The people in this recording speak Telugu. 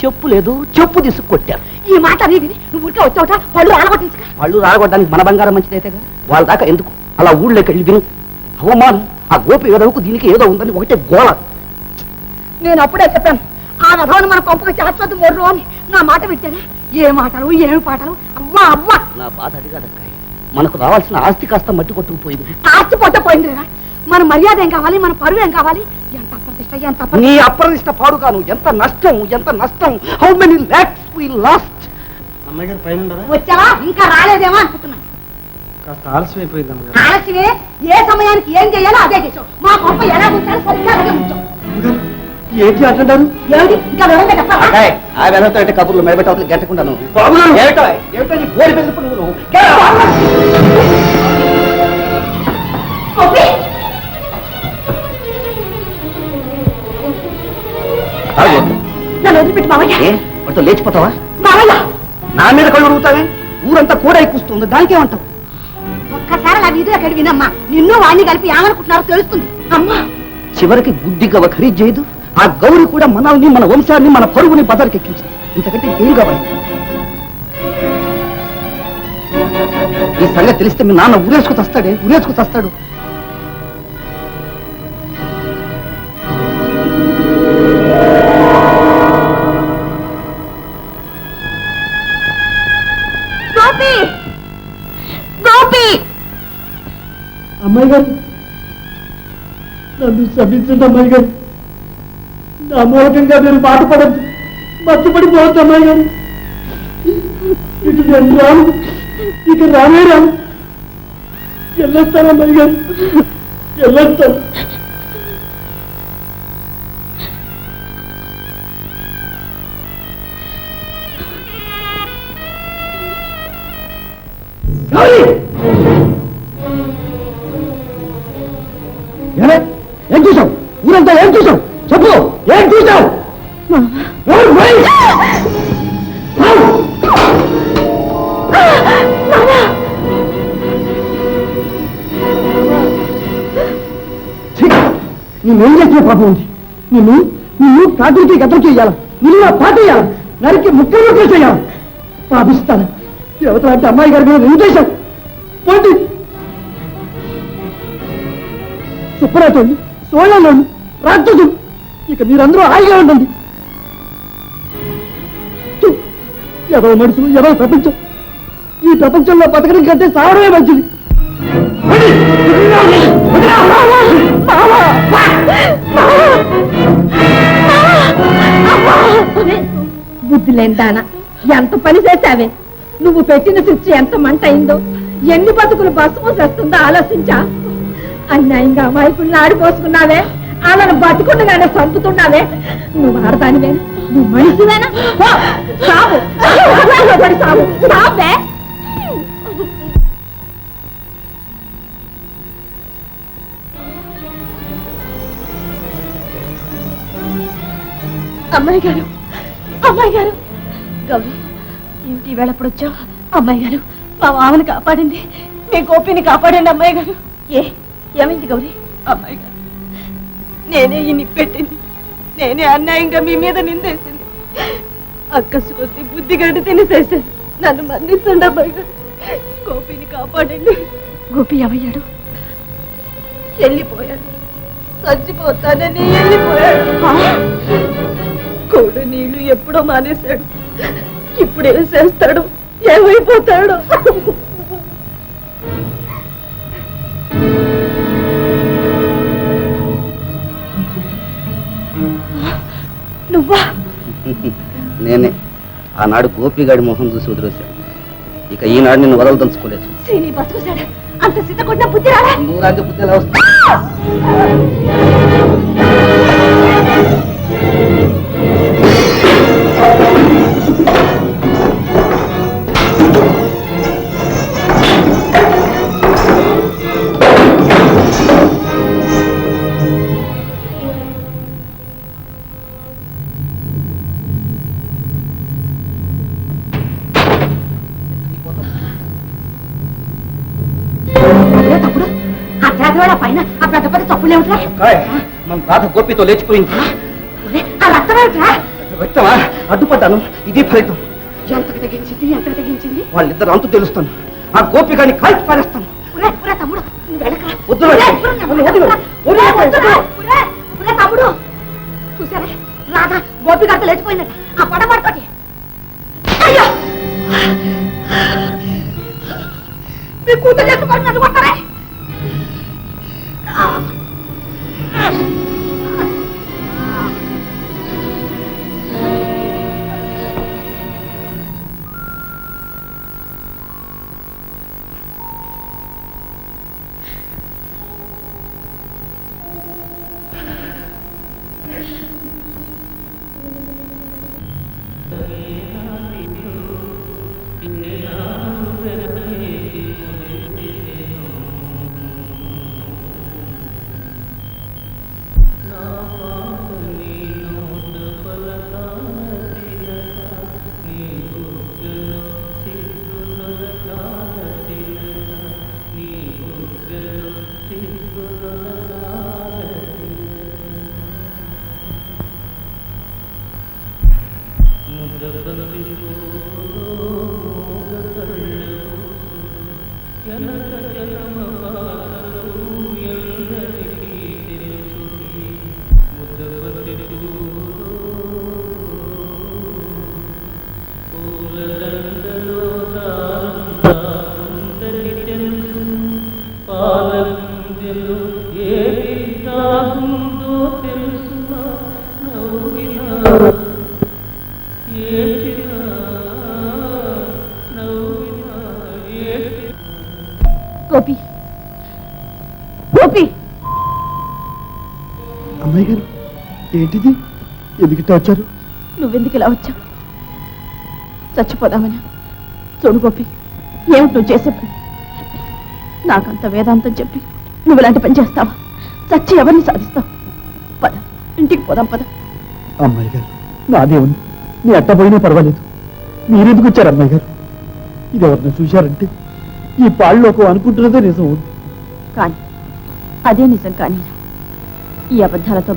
చెప్పు లేదు చెప్పు తీసుకు కొట్టారు ఈ మాట అనేది నువ్వు ఊరికే వచ్చావుట పళ్ళు ఆలగొట్టించుక వాళ్ళు రాగొట్టడానికి మన బంగారం మంచిదైతేగా వాళ్ళ దాకా ఎందుకు? అలా ఊళ్ళోకి వెళ్ళి విను. అవమానం ఆ గోపి వెదవుకు దీనికి ఏదో ఉందని ఒకటే గోళ నేను అప్పుడే చెప్పాను ఆ రథాన్ని మన పంపక శాశ్వత మొర్రు అని. నా మాట పెట్టానా ఏ మాటలు ఏమి పాటలు? అవ్వా అవ్వా నా బాధ అది కాదక్కాయ్ మనకు రావాల్సిన ఆస్తి కాస్త మట్టి కొట్టుకుపోయింది. ఆస్తి పొట్టపోయింది కదా మన మర్యాద ఏం కావాలి? మన పరువు ఏం కావాలి? నీ అప్రదిష్ట పాడు కాను ఎంత నష్టం ఎంత నష్టం how many lakhs we lost అమ్మాయి గారు పైన వచ్చావా? ఇంకా రాలేదేమో అనుకుంటున్నాను కాస్త ఆలస్యం అయిపోయింది అమ్మగారు ఆలస్యమే? ఏ సమయానికి ఏం చేయాలో అదే చేసావు. మా పంప ఎలా ఉంచాలో సరిగ్గా అలాగే ఉంచావు. అమ్మగారు, ఏంటి అంటున్నారు ఏమిటి? ఇంకా వివరంగా చెప్పాలా అక్కాయ్, ఆ వెనతో అంటే కబుర్లు మెడబెట్టవతలు గంటకుండాను. ఏమిటో ఏమిటో నీ కోడి వదిలిపెట్టి మావయ్య. ఏ? వాటితో లేచిపోతావా? మావయ్య! నా మీద కళ్ళు అడుగుతావే ఊరంతా కూడా కూస్తుంది దానికేమంటావు? ఒక్కసారి నా వీధిలో కడి వినమ్మా. నిన్ను వాణ్ణి కలిపి ఏమనుకుంటున్నారో తెలుస్తుంది. అమ్మా! చివరికి బుద్ధి గవ ఖరీదు చేయదు ఆ గౌరి కూడా మనల్ని మన వంశాన్ని మన పరుగుని బజార్కి ఎక్కించింది. ఇంతకంటే ఏం కావాలి? ఈ సంగతి తెలిస్తే మీ నాన్న ఊరేసుకు తస్తాడే ఊరేసుకు తస్తాడు. అమ్మాయి గారు. నన్ను శ్రమించండి అమ్మాయి గారు. నా మూలకంగా మీరు బాధపడద్దు. మర్చిపడిపోవద్దు అమ్మాయి గారు. ఇటు నేను రాను. ఇక రానే రాను. వెళ్ళొస్తాను అమ్మాయి గారు. వెళ్ళొస్తాను. గౌరీ! నేనేం చేసిన పాపం ఉంది నిన్ను నిన్ను కాటికి గతం చేయాల. నిన్ను నా పాట చేయాల నరికి ముక్కలు ముక్కలు చేయాలి. పాపిస్తాను. యువతలు అంటే అమ్మాయి గారి మీద ఏం చేశావు పోటీ సుప్రతోళ్ళు సోళ్ళలోళ్ళు రాక్షసు ఇక మీరందరూ హాయిగా ఉండండి. ఛీ! మనుషులు ఎవరో ప్రపంచం. ఈ ప్రపంచంలో బతకడం కంటే సావడమే మంచిది. రండి! వదినా! బుద్ధి లేదానా ఎంత పని చేశావే నువ్వు పెట్టిన స్విచ్ ఎంత మంట అయిందో ఎన్ని బతుకులు బస్సు పోసేస్తుందో ఆలోచించా అన్యాయంగా అమాయకుల్ని ఆడిపోసుకున్నావే వాళ్ళని బతుకుండగానే చంపుతున్నావే నువ్వు ఆడదానివే నువ్వు మనిషివేనా అమ్మాయి గారు. అమ్మాయి గారు. గౌరీ ఏమిటి వేళ ఎప్పుడు వచ్చావు? అమ్మాయి గారు మా మామని కాపాడింది మీ గోపిని కాపాడండి అమ్మాయి గారు. ఏ ఏమైంది గౌరీ? అమ్మాయి గారు నేనే ఈ నిప్పెట్టింది. నేనే అన్యాయంగా మీ మీద నిందేసింది. అక్కసు కొద్ది బుద్ధి గడ్డి తినేసేసాను నన్ను మన్నించండి అమ్మాయి గారు. గోపిని కాపాడండి. గోపి ఏమయ్యాడు? వెళ్ళిపోయాడు. చచ్చిపోతానని వెళ్ళిపోయాడు. ఎప్పుడో మానేశాడు. ఇప్పుడు ఏం చేస్తాడు? ఏమైపోతాడు? నువ్వా? నేనే. ఆనాడు గోపిగాడి మొహం చూసి వదిలేశాను. ఇక ఈనాడు నిన్ను వదలదలుచుకోలేదు. శ్రీని బతుకుసాడా? అంత సిద్ధ కొట్టిన బుద్ధి రాడా నూరాంగి బుద్ధి ఎలా వస్తుంది? ఆ పేదవాడ పైన? ఆ పెద్ద పెద్ద తప్పులు ఏమిట్రా? మన రాధ గోపితో లేచిపోయింది. ఆ రక్తం ఏమిట్రా? వ్యక్తమా అడ్డుపడ్డాను. ఇది ఫలితం. ఎంతకు తెగించింది ఎంతకు తెగించింది వాళ్ళిద్దరు అంతు తెలుస్తాను. ఆ గోపికాని కాల్చి పారేస్తాను. తమ్ముడు చూసారా? రాధా గోపి గారితో లేచిపోయిందట. ఆ అయ్యో! మీ కూతురు ఎత్తుకొని నన్ను కొట్టారే? Mm-hmm. గోపి. గోపి! అమ్మాయి గారు ఏంటిది? ఎందుకు వచ్చారు? నువ్వెందుకు ఇలా వచ్చావు? చచ్చిపోదామని. చూడు గోపి ఏమిటి నువ్వు చేసే పని? నాకంత వేదాంతం చెప్పి నువ్వు ఇలాంటి పని చేస్తావా? చచ్చి ఎవరిని సాధిస్తావు? పద ఇంటికి పోదాం పద. అమ్మాయి గారు నాదే ఉంది నీ అట్ట పోయినా పర్వాలేదు. మీరెందుకు వచ్చారు అమ్మాయి గారు? ఇది ఎవరిని చూశారంటే ఈ పాళ్ళలోకి అనుకుంటున్నదే నిజం. కానీ అదే నిజం కానీ ఈ అబద్ధాలతో